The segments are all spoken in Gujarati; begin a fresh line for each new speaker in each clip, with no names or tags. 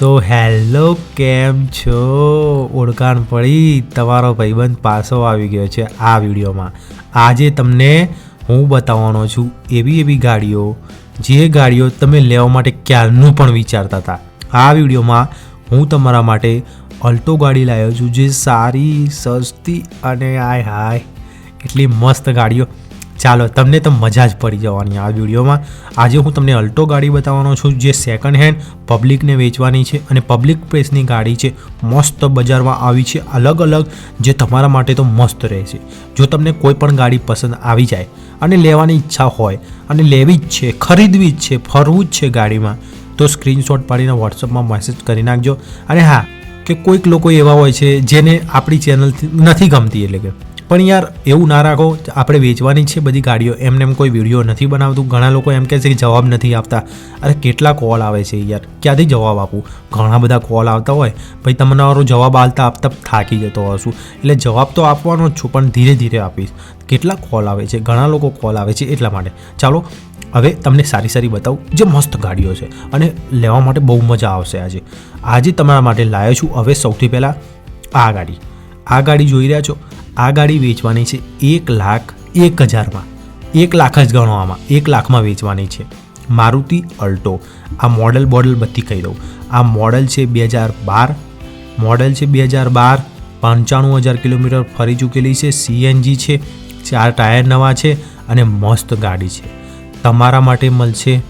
સો હેલો, કેમ છો? ઓળખાણ પડી તમારો ભાઈબંધ પાછો આવી ગયો છે આ વિડીયોમાં. આજે તમને હું બતાવવાનો છું એવી એવી ગાડીઓ, જે ગાડીઓ તમે લેવા માટે ક્યારનું પણ વિચારતા હતા. આ વિડીયોમાં હું તમારા માટે અલ્ટો ગાડી લાવ્યો છું, જે સારી, સસ્તી અને હાય હાય, એટલી મસ્ત ગાડીઓ ચાલો, તમને તો મજા જ પડી જવાની આ વિડીયોમાં. આજે હું તમને અલ્ટો ગાડી બતાવવાનો છું, જે સેકન્ડ હેન્ડ પબ્લિકને વેચવાની છે અને પબ્લિક પ્રેસની ગાડી છે, મસ્ત બજારમાં આવી છે અલગ અલગ જે તમારા માટે તો મસ્ત રહેશે જો તમને કોઈ પણ ગાડી પસંદ આવી જાય અને લેવાની ઈચ્છા હોય અને લેવી જ છે, ખરીદવી જ છે, ફરવું જ છે ગાડીમાં, તો સ્ક્રીનશોટ પાડીને વોટ્સઅપમાં મેસેજ કરી નાખજો. અને હા, કે કોઈક લોકો એવા હોય છે જેને આપણી ચેનલ નથી ગમતી એટલે કે પણ યાર, એવું ના રાખો, આપણે વેચવાની છે બધી ગાડીઓ. એમને એમ કોઈ વીડિયો નથી બનાવતું. ઘણા લોકો એમ કહે છે કે જવાબ નથી આપતા. અરે, કેટલા કોલ આવે છે યાર? ક્યાંથી જવાબ આપું? ઘણા બધા કોલ આવતા હોય. પછી તમારો જવાબ આવતા આપતા થાકી જતો હશું. એટલે જવાબ તો આપવાનો જ છું, પણ ધીરે ધીરે આપીશ. કેટલા કોલ આવે છે? ઘણા લોકો કોલ આવે છે એટલા માટે. ચાલો, હવે તમને સારી સારી બતાવું. જે મસ્ત ગાડીઓ છે. અને લેવા માટે બહુ મજા આવશે આજે. આજે તમારા માટે લાવ્યો છું હવે સૌથી પહેલાં આ ગાડી. આ ગાડી જોઈ રહ્યા છો? આ ગાડી વેચવાની છે એક લાખ એક હજારમાં. એક લાખ જ ગણવામાં એક લાખમાં વેચવાની છે. મારુતિ અલ્ટો. આ મોડલ બોડલ બધી કહી દઉં. આ મોડલ છે બે હજાર બાર. મોડલ છે બે હજાર બાર. પંચાણું હજાર કિલોમીટર ફરી ચૂકેલી છે. સીએનજી છે. ચાર ટાયર નવા છે અને મસ્ત ગાડી છે. તમારા માટે મળશે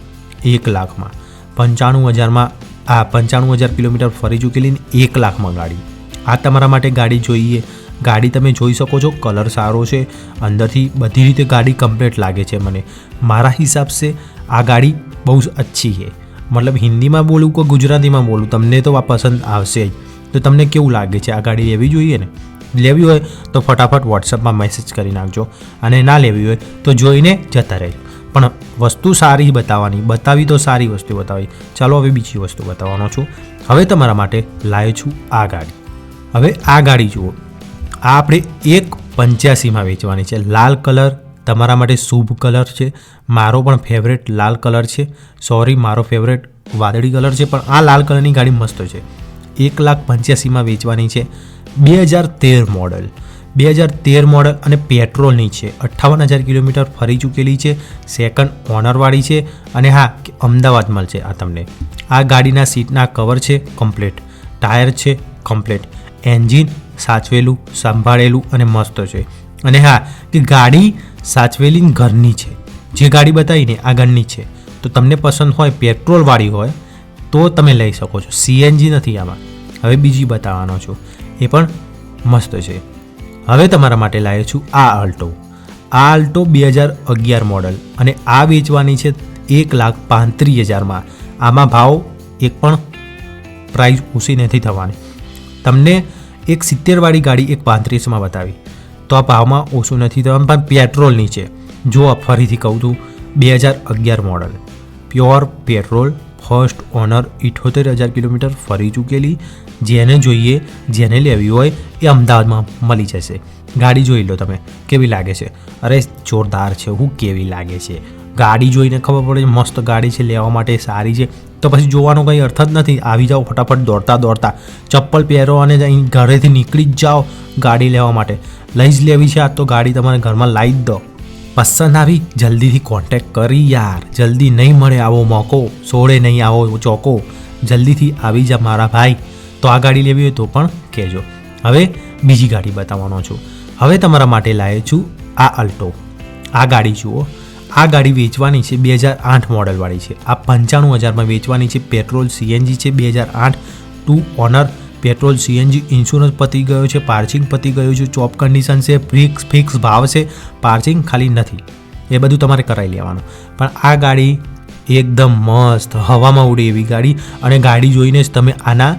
એક લાખમાં. પંચાણું હજારમાં, આ પંચાણું હજાર કિલોમીટર ફરી ચૂકેલી એક લાખમાં ગાડી. આ તમારા માટે ગાડી જોઈએ. ગાડી તમે જોઈ શકો છો, કલર સારો છે, અંદરથી બધી રીતે ગાડી કમ્પ્લીટ લાગે છે મને. મારા હિસાબ સે આ ગાડી બહુ જ અચ્છી છે. મતલબ હિન્દીમાં બોલું કે ગુજરાતીમાં બોલું, તમને તો આ પસંદ આવશે જ. તો તમને કેવું લાગે છે આ ગાડી લેવી જોઈએ ને? લેવી હોય તો ફટાફટ વોટ્સઅપમાં મેસેજ કરી નાખજો અને ના લેવી હોય તો જોઈને જતા રહેજો. પણ વસ્તુ સારી બતાવવાની, બતાવી તો સારી વસ્તુ બતાવી. ચાલો હવે બીજી વસ્તુ બતાવવાનો છું. હવે તમારા માટે લાવ્યો છું આ ગાડી. હવે આ ગાડી જુઓ. આ આપણે એક પંચ્યાસીમાં વેચવાની છે. લાલ કલર તમારા માટે શુભ કલર છે. મારો પણ ફેવરેટ લાલ કલર છે. સોરી મારો ફેવરેટ વાદળી કલર છે, પણ આ લાલ કલરની ગાડી મસ્ત છે. એક લાખ પંચ્યાસીમાં વેચવાની છે. બે હજાર તેર મોડલ. બે હજાર તેર મોડલ અને પેટ્રોલની છે. અઠ્ઠાવન હજાર કિલોમીટર ફરી ચૂકેલી છે. સેકન્ડ ઓનરવાળી છે. અને હા, અમદાવાદ મળશે આ તમને. આ ગાડીના સીટના કવર છે કમ્પ્લેટ ટાયર છે કમ્પ્લેટ એન્જિન સાચવેલું, સંભાળેલું અને મસ્ત છે. અને હા, કે ગાડી સાચવેલી ઘરની છે. જે ગાડી બતાવીને આ ઘરની છે. તો તમને પસંદ હોય પેટ્રોલવાળી હોય, તો તમે લઈ શકો છો. સીએનજી નથી આમાં. હવે બીજી બતાવવાનો છું. એ પણ મસ્ત છે. હવે તમારા માટે લાવ્યો છું આ અલ્ટો આ અલ્ટો બે હજાર અગિયાર મોડલ અને આ વેચવાની છે એક લાખ પાંત્રીસ હજારમાં. આમાં ભાવ એક પણ પ્રાઇસ ઓછી નથી થવાની. તમને એક સિત્તેરવાળી ગાડી એક પાંત્રીસમાં બતાવી. તો આ ભાવમાં ઓછું નથી થવાનું, પણ પેટ્રોલની છે જો ફરીથી કહું છું બે હજાર અગિયાર model. Pure petrol, first owner ઇઠોતેર હજાર કિલોમીટર ફરી ચૂકેલી. જેને જોઈએ, જેને લેવી હોય, એ અમદાવાદમાં મળી જશે. ગાડી જોઈ લો તમે, કેવી લાગે છે? અરે, જોરદાર છે, હું કેવી લાગે છે? ગાડી જોઈને ખબર પડે મસ્ત ગાડી છે, લેવા માટે સારી છે. તો પછી જોવાનો કંઈ અર્થ જ નથી. આવી જાઓ ફટાફટ, દોડતા દોડતા. ચપ્પલ પહેરો અને અહીં ઘરેથી નીકળી જ જાઓ ગાડી લેવા માટે. લઈ જ લેવી છે આ તો ગાડી તમારે ઘરમાં લાવી જ દો. પસંદ આવી? જલ્દીથી કોન્ટેક કરી યાર. જલ્દી નહીં મળે આવો મોકો. સોળે નહીં આવો ચોકો. જલ્દીથી આવી જા મારા ભાઈ. તો આ ગાડી લેવી હોય તો પણ કહેજો. હવે બીજી ગાડી બતાવવાનો છું. હવે તમારા માટે લાવ્યો છું આ અલ્ટો. આ ગાડી જુઓ. આ ગાડી વેચવાની છે બે હજાર આઠ મોડલવાળી છે. આ પંચાણું હજારમાં વેચવાની છે પેટ્રોલ સીએનજી છે બે હજાર આઠ. Two owner petrol CNG insurance પતી ગયો છે પાર્કિંગ પતી ગયું છે, ચોપ કન્ડિશન છે, ફિક્સ ફિક્સ ભાવ છે પાર્કિંગ ખાલી નથી. એ બધું તમારે કરાવી લેવાનું. પણ આ ગાડી એકદમ મસ્ત હવામાં ઉડે એવી ગાડી અને ગાડી જોઈને જ તમે આના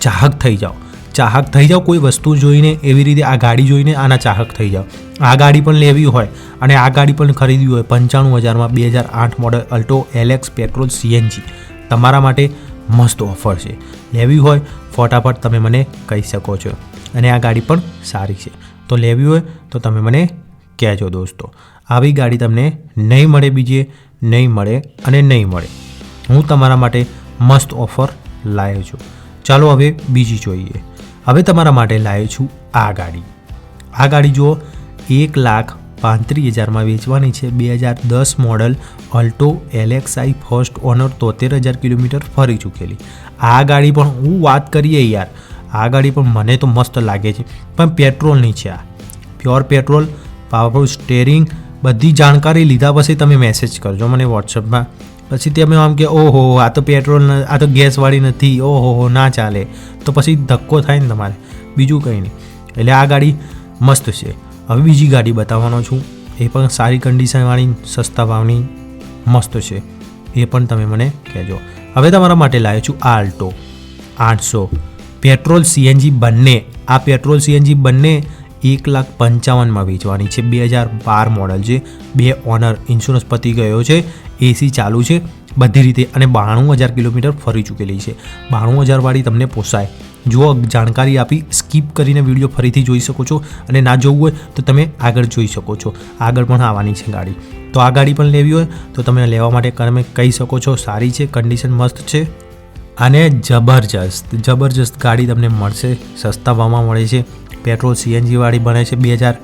ચાહક થઈ જાઓ. ચાહક થઈ જાઓ, કોઈ વસ્તુ જોઈને એવી રીતે આ ગાડી જોઈને આના ચાહક થઈ જાઓ. આ ગાડી પણ લેવી હોય અને આ ગાડી પણ ખરીદવી હોય. પંચાણું હજારમાં બે હજાર આઠ model Alto LX petrol CNG તમારા માટે મસ્ત ઓફર છે. લેવી હોય, ફટાફટ તમે મને કહી શકો છો. અને આ ગાડી પણ સારી છે. તો લેવી હોય તો તમે મને કહેજો દોસ્તો. આવી ગાડી તમને નહીં મળે બીજે, નહીં મળે અને નહીં મળે. હું તમારા માટે મસ્ત ઓફર લાવ્યો છું. ચાલો હવે બીજી જોઈએ. હવે તમારા માટે લાવ્યો છું આ ગાડી. આ ગાડી જુઓ, એક લાખ પાંત્રીસ હજારમાં વેચવાની છે. બે હજાર દસ model Alto LXi first owner તોતેર હજાર કિલોમીટર ફરી ચૂકેલી. આ ગાડી પણ હું વાત કરીએ યાર. આ ગાડી પણ મને તો મસ્ત લાગે છે. પણ પેટ્રોલની છે આ. પ્યોર પેટ્રોલ, પાવરફુલ સ્ટેરિંગ, બધી જાણકારી લીધા પછી તમે મેસેજ કરજો મને વોટ્સઅપમાં પછી તમે આમ કે, ઓહો, આ તો પેટ્રોલ આ તો ગેસવાળી નથી, ઓહો, હો, ના ચાલે. તો પછી ધક્કો થાય ને તમારે. બીજું કંઈ નહીં. એટલે આ ગાડી મસ્ત છે. હવે બીજી ગાડી બતાવવાનો છું. એ પણ સારી કન્ડિશનવાળી સસ્તા ભાવની, મસ્ત છે. એ પણ તમે મને કહેજો. હવે તમારા માટે લાવ્યો છું આલ્ટો. આઠસો. પેટ્રોલ સીએનજી બંને. આ પેટ્રોલ સીએનજી બંને એક લાખ પંચાવનમાં વેચવાની છે. બે હજાર બાર મોડલ છે બે ઓનર ઇન્સ્યોરન્સ પતી ગયો છે એસી ચાલુ છે, બધી રીતે અને બાણું હજાર કિલોમીટર ફરી ચૂકેલી છે. બાણું હજારવાળી તમને પોસાય. જો જાણકારી આપી સ્કીપ કરીને વીડિયો ફરીથી જોઈ શકો છો અને ના જોવું હોય તો તમે આગળ જોઈ શકો છો. આગળ પણ આવવાની છે ગાડી. તો આ ગાડી પણ લેવી હોય તો તમે લેવા માટે તમે કહી શકો છો, સારી છે કન્ડિશન મસ્ત છે અને જબરજસ્ત. જબરજસ્ત ગાડી તમને મળશે સસ્તા ભાવમાં મળે છે. પેટ્રોલ સીએનજીવાળી બને છે બે હજાર.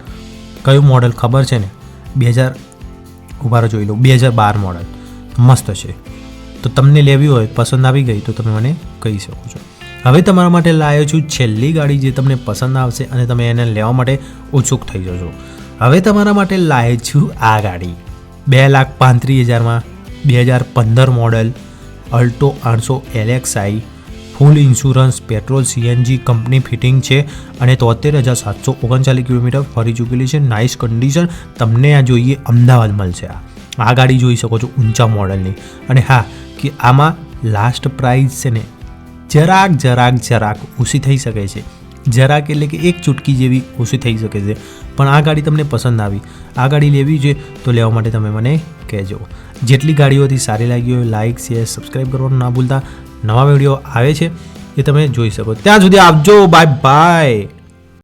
કયું મોડલ ખબર છે ને? બે હજાર. ઉભારો જોઈ લો. બે હજાર બાર મોડલ. મસ્ત છે. તો તમને લેવી હોય, પસંદ આવી ગઈ, તો તમે મને કહી શકો છો. હવે તમારા માટે લાવ્યો છું છેલ્લી ગાડી જે તમને પસંદ આવશે અને તમે એને લેવા માટે ઉત્સુક થઈ જશો. હવે તમારા માટે લાવ્યો છું આ ગાડી. બે લાખ પાંત્રીસ હજારમાં બે હજાર પંદર મોડલ અલ્ટો આઠસો LXi full insurance, petrol CNG company fitting છે અને તોતેર હજાર સાતસો ઓગણચાલીસ કિલોમીટર ફરી ચૂકેલી છે. નાઇસ કન્ડિશન તમને આ જોઈએ અમદાવાદ મળશે આ. આ ગાડી જોઈ શકો છો ઊંચા મોડલની. અને હા, કે આમાં લાસ્ટ પ્રાઇસ છે ને, જરાક જરાક જરાક ઓછી થઈ શકે છે. જરાક એટલે કે એક ચૂટકી જેવી ઓછી થઈ શકે છે. પણ આ ગાડી તમને પસંદ આવી. આ ગાડી લેવી છે તો લેવા માટે તમે મને કહેજો. જેટલી ગાડીઓથી સારી લાગી હોય લાઇક શેર સબસ્ક્રાઈબ કરવાનું ના ભૂલતા. નવા વીડિયો આવે છે એ તમે જોઈ શકો. ત્યાં સુધી આપજો બાય બાય